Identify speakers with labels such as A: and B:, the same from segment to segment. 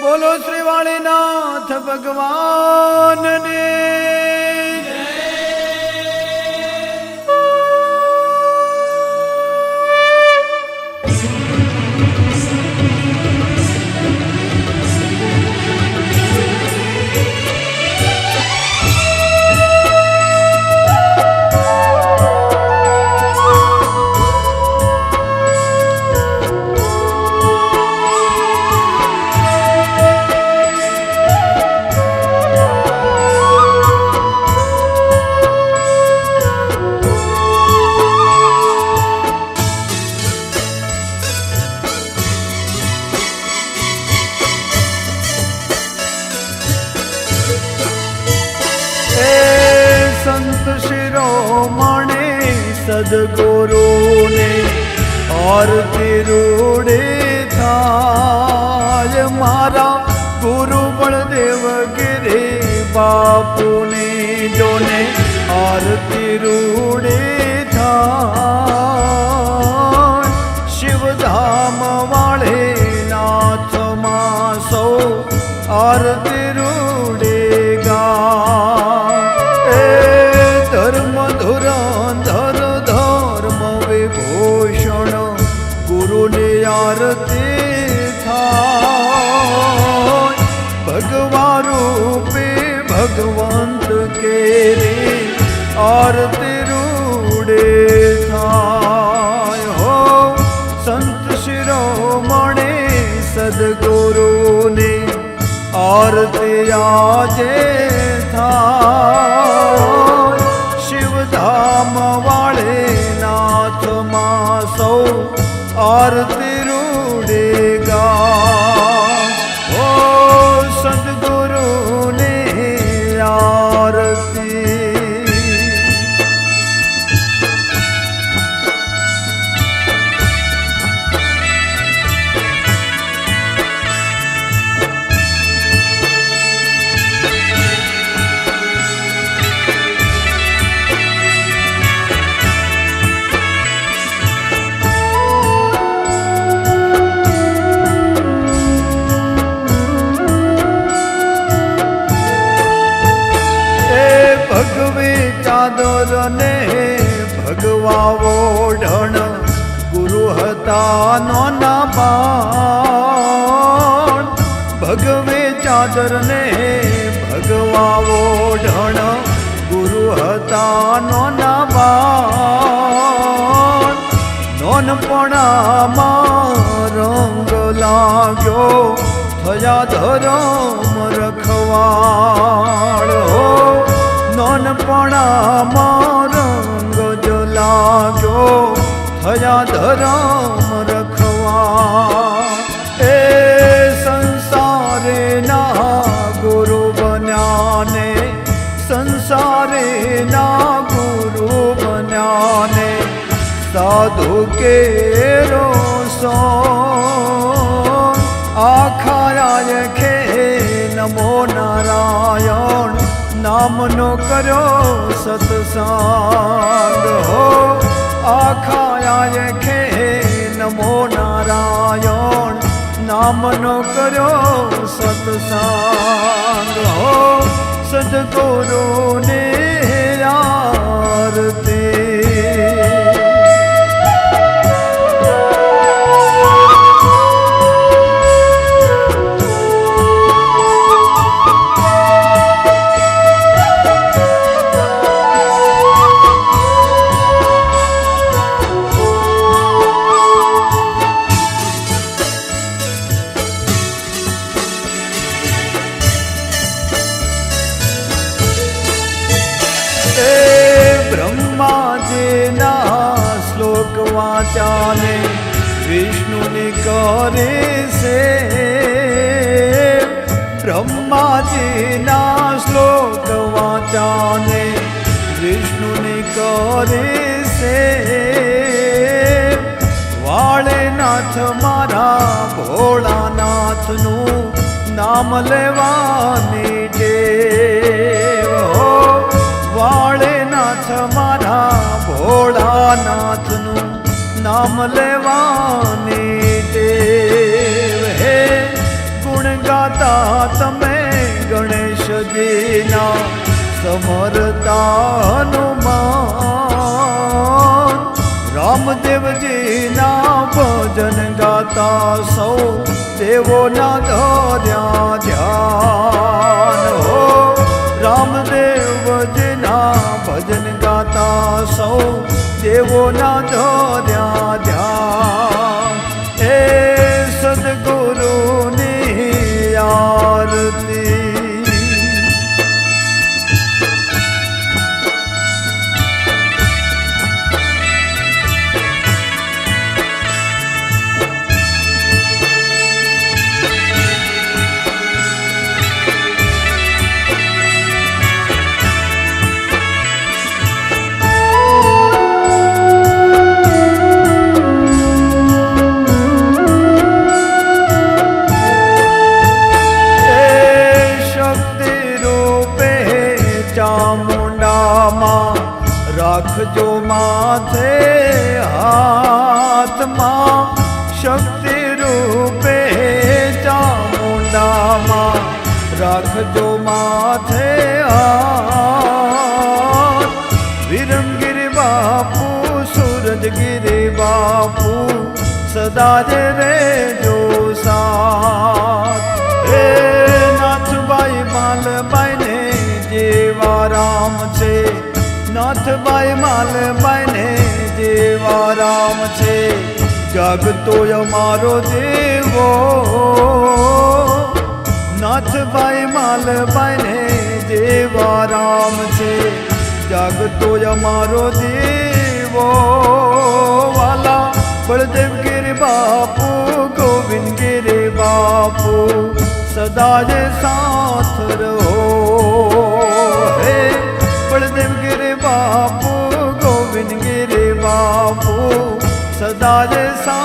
A: બોલો શ્રી વાળીનાથ ભગવાનને. આરતી રૂડે થાય મારા ગુરુ બળદેવ ગિરે બાપુને જોને આરતી રૂડે થાય શિવધામ વાળે નાથમાં સૌ આરતી રૂડે આરતી રૂડે થાય હો. સંત શિરોમણે સદગુરુને આરતી આજે થાય. શિવધામ વાળે નાથમાં સૌ આરતી ભગવા ઓઢણ ગુરુ હતા નોના બાણ. ભગવે ચાદર ને ભગવા ઓઢણ ગુરુ હતા નોના બાણ. નોનપણામાં રંગ લાગ્યો, થયા ધરમ રખવાળ. નોનપણામાં લાગ્યો થયા ધરમ રખવા. એ સંસારે ના ગુરુ બન્યાને, સંસારે ના ગુરુ બન્યાને, સાધુ કે રોસો આખાય ખે નમો નારાયણ નામનો કર્યો સતસંગ હો. આખાયા ખે નમો નારાયણ નામનો કર્યો સતસંગ હો. સદગુરુને આરતી બ્રહ્માજીના શ્લોક વાંચાને વિષ્ણુની કરે છે. બ્રહ્માજીના શ્લોક વાંચાને વિષ્ણુની કરે છે. વાળેનાથ મારા ભોળાનાથનું નામ લેવાની ટેવ વાળેનાથ, મારા ભોળાનાથનું નામ લેવાની ટેવ હે. ગુણ ગાતા તમે ગણેશજીના સમરતાનુમાન રામદેવજીના ભજન ગાતા સૌ દેવોના ધર્યા ધ્યાન હો. રામદેવજીના ભજન ગાતા સૌ દેવોના ધર્યા ચામુંડામાં રાખજો માથે હાથમાં. શક્તિ રૂપે ચામુંડામાં રાખજો માથે વિરમગીર બાપુ, સૂરજગીરી બાપુ સદા જ રેજો નાથભાઈ માલભાઈ ને જેવા રામ છે. જાગતો અમારો દેવો. નાથભાઈ માલભાઈ ને જેવા રામ છે. જાગતો અમારો દેવો. વાલા બળદેવ ગીર બાપુ, ગોવિંદ ગીર બાપુ સદા જે સાથ રહો. સદા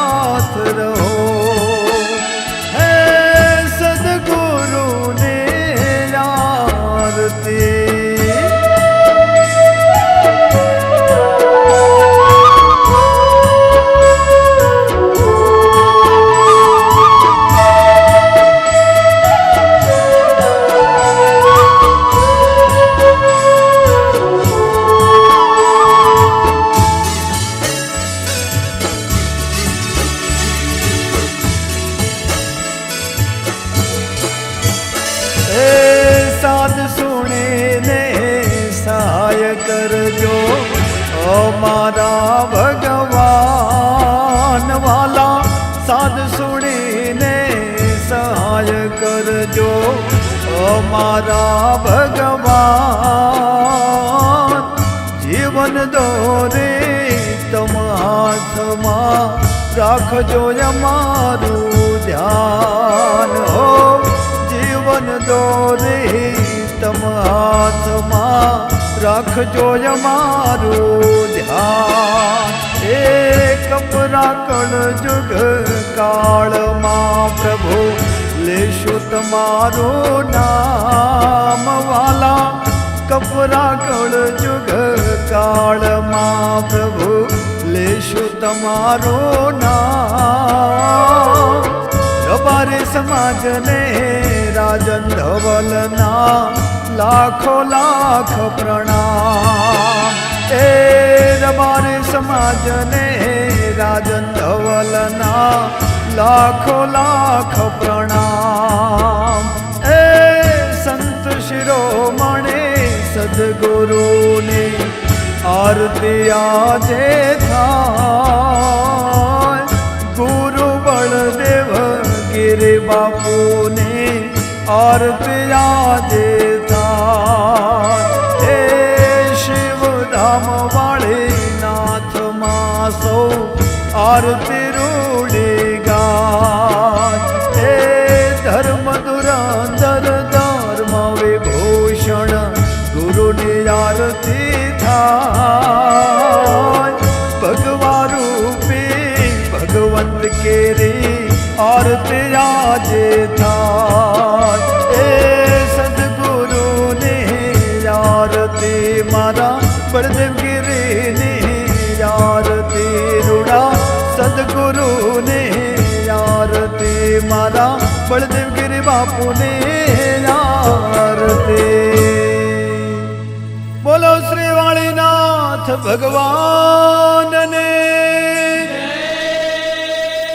A: કરજો અમારા ભગવાન વાલા સાધ સુણીને સહાય કરજો. અમારા ભગવાન, જીવન દોરે તમ રાખજો અમારું ધ્યાન. હો, જીવન દોરે તમ રાખજો અમારું ધ્યાન. એ કપરા કળ જુગ કાળમાં પ્રભુ, લેશું તમારું નામ વાલા. કપરા કળ જુગ કાળમાં પ્રભુ, લેશું તમારું નામ. રબારે સમાજને રાજન ધવલના લાખો લાખ પ્રણામ. એ રબારી સમાજને રાજન ધવલના લાખો લાખ પ્રણામ. એ સંત શિરોમણે સદગુરુને આરતી આજે થાય. ગુરુ બળદેવ, ગિરિ બાપુને આજે થાય હે શિવધામ વાળી નાથમાં સૌ આરતી આરતી મારા બળદેવ ગિરીની આરતી રૂડા સદગુરુને આરતી મારા બળદેવ ગિરી બાપુને આરતી બોલો શ્રી વાણીનાથ ભગવાનને.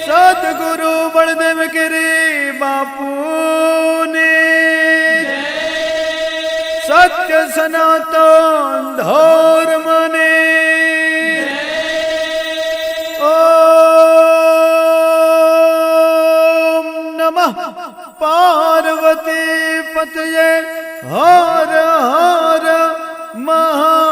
A: સદગુરુ બળદેવ ગિરી બાપુને. સત્ય સનાતન ધર્મને ઓ નમઃ. પાર્વતી પતયે હર હર મહા